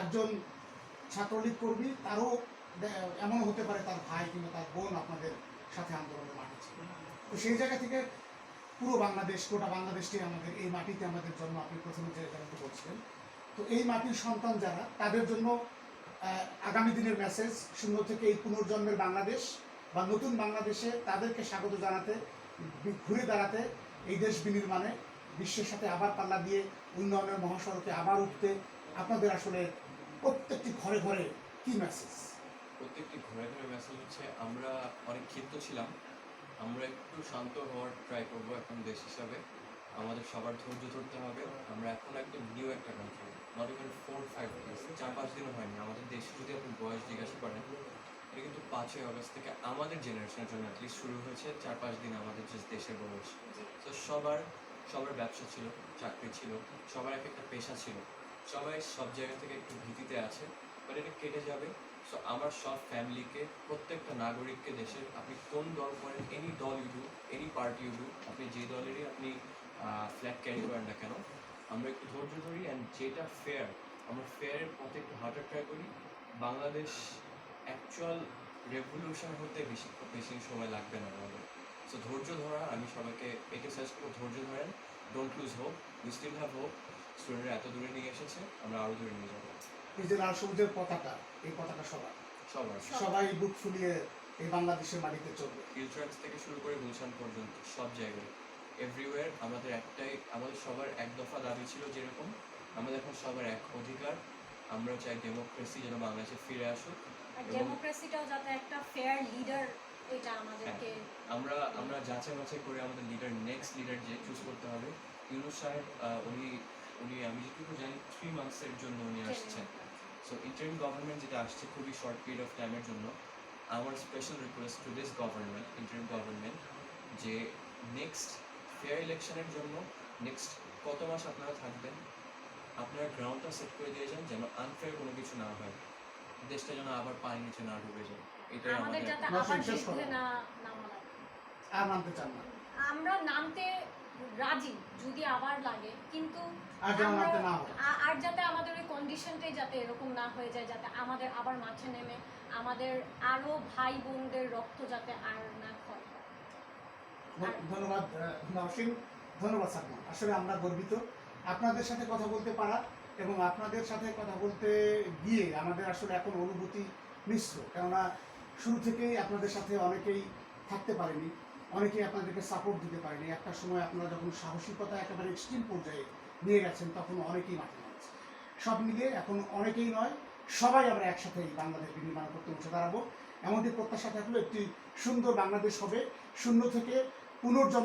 একজন ছাত্রলীগ কর্মী, তারও এমন হতে পারে তার ভাই কিংবা তার বোন আপনাদের সাথে আন্দোলনে মাঠে ছিল। তো সেই জায়গা থেকে পুরো বাংলাদেশ, গোটা বাংলাদেশটি আমাদের, এই মাটিতে আমাদের জন্ম। আপনি প্রথমে যে বলছিলেন। তো এই মাটির সন্তান যারা, তাদের জন্য আগামী দিনের মেসেজ শূন্য থেকে এই পুনর্জন্মের বাংলাদেশ বা নতুন বাংলাদেশে তাদেরকে স্বাগত জানাতে ঘুরে দাঁড়াতে, এই দেশ বিনির্মাণে, বিশ্বের সাথে আবার পাল্লা দিয়ে উন্নয়নের মহাসড়কে আবার উঠতে, আপনাদের আসলে প্রত্যেকটি ঘরে ঘরে কি মেসেজ প্রত্যেকটি ঘরে ঘরে মেসেজ হচ্ছে আমরা অনেক ক্ষিপ্ত ছিলাম। আমরা একটু শান্ত হওয়ার ট্রাই করব এখন দেশ হিসাবে। আমাদের সবার ধৈর্য ধরতে হবে। আমরা এখন একদম নিউ একটা country not even four five years চার পাঁচ দিনও হয়নি। আমাদের দেশে যদি আপনি বয়স জিজ্ঞাসা করেন এটা কিন্তু পাঁচই আগস্ট থেকে আমাদের জেনারেশনের জন্য অ্যাটলিস্ট শুরু হয়েছে। চার পাঁচ দিন আমাদের যে দেশের বয়স তো সবার সবার ব্যবসা ছিল চাকরি ছিল সবার এক একটা পেশা ছিল। সবাই সব জায়গা থেকে একটু ভীতিতে আছে বাট এটা কেটে যাবে। সো আমার সব ফ্যামিলিকে প্রত্যেকটা নাগরিককে, দেশের, আপনি কোন দল করেন এনি দল you do any party you do আপনি যে দলেরই আপনি ফ্ল্যাগ ক্যারি করেন না কেন, আমরা একটু ধৈর্য ধরি অ্যান্ড যেটা ফেয়ার আমরা ফেয়ারের পথে একটু হাঁটার ট্রাই করি। বাংলাদেশ অ্যাকচুয়াল রেভলিউশন হতে বেশি বেশি সময় লাগবে না আমাদের। সো ধৈর্য ধরা, আমি সবাইকে, একে সাজেস্ট করব, ধৈর্য ধরেন don't lose hope we still have hope স্টুডেন্টরা এত দূরে নিয়ে এসেছে আমরা আরও দূরে নিয়ে যাব। এই যে লাল সবুজের পতাকা এই পতাকা সবার। সবার। সবাই বুক ফুলিয়ে এই বাংলাদেশের মাটিতে চলবে। থেকে শুরু করে গুলশান পর্যন্ত সব জায়গায়। এভরিওয়্যার আমাদের একটাই আমাদের সবার এক দফা দাবি ছিল যেরকম আমাদের এখন সবার এক অধিকার। আমরা চাই ডেমোক্রেসি যেন বাংলাদেশে ফিরে আসুক। ডেমোক্রেসিটাও যাতে একটা ফেয়ার লিডার এটা আমাদেরকে আমরা আমরা যাচাই বাছাই করে আমাদের লিডার নেক্সট লিডার যে চুজ করতে হবে। ইউনুস সাহেব আহ, উনি উনি আমি যেটুকু জানি থ্রি মান্থসের জন্য উনি আসছেন। সো ইন্টারিম গভর্নমেন্ট যেটা আসছে খুবই শর্ট পিরিয়ড অফ টাইমের জন্য আমার special request to this government interim government যে নেক্সট ফেয়ার ইলেকশনের জন্য নেক্সট কত মাস আপনারা থাকবেন আপনারা গ্রাউন্ডটা সেট করে দিয়ে যান যেন আনফেয়ার কোনো কিছু না হয়। দেশটা যেন আবার পানির নিচে না ডুবে যায়। এটাই আমাদের আবার শেষ করো। না না। আমরা নামতে রাজি যদি আবার লাগে। কিন্তু আর যাতে আমাদের ওই কন্ডিশনটাই যাতে এরকম না হয়ে যায় যাতে আমাদের আবার মাঠে নেমে আমাদের আরও ভাই বোনদের রক্ত যাতে আর না হয়। ধন্যবাদ আহ, ধন্যবাদ সালমান আসলে আমরা গর্বিত। আপনাদের সাথে কথা বলতে পারা এবং আপনাদের সাথে কথা বলতে গিয়ে আমাদের আসলে এখন অনুভূতি মিশ্র। কেননা শুরু থেকেই আপনাদের সাথে অনেকেই থাকতে পারেনি। অনেকেই আপনাদেরকে সাপোর্ট দিতে পারেনি। একটা সময় আপনারা যখন সাহসিকতা একেবারে এক্সট্রিম পর্যায়ে নিয়ে গেছেন, তখন অনেকেই মাঠে নামছে। সব মিলিয়ে এখন অনেকেই নয়, সবাই আমরা একসাথে এই বাংলাদেশ বিনির্মাণ করতে উঠে দাঁড়াবো এমনটি প্রত্যাশা থাকল একটি সুন্দর বাংলাদেশ হবে। শূন্য থেকে পুনর্জন্ম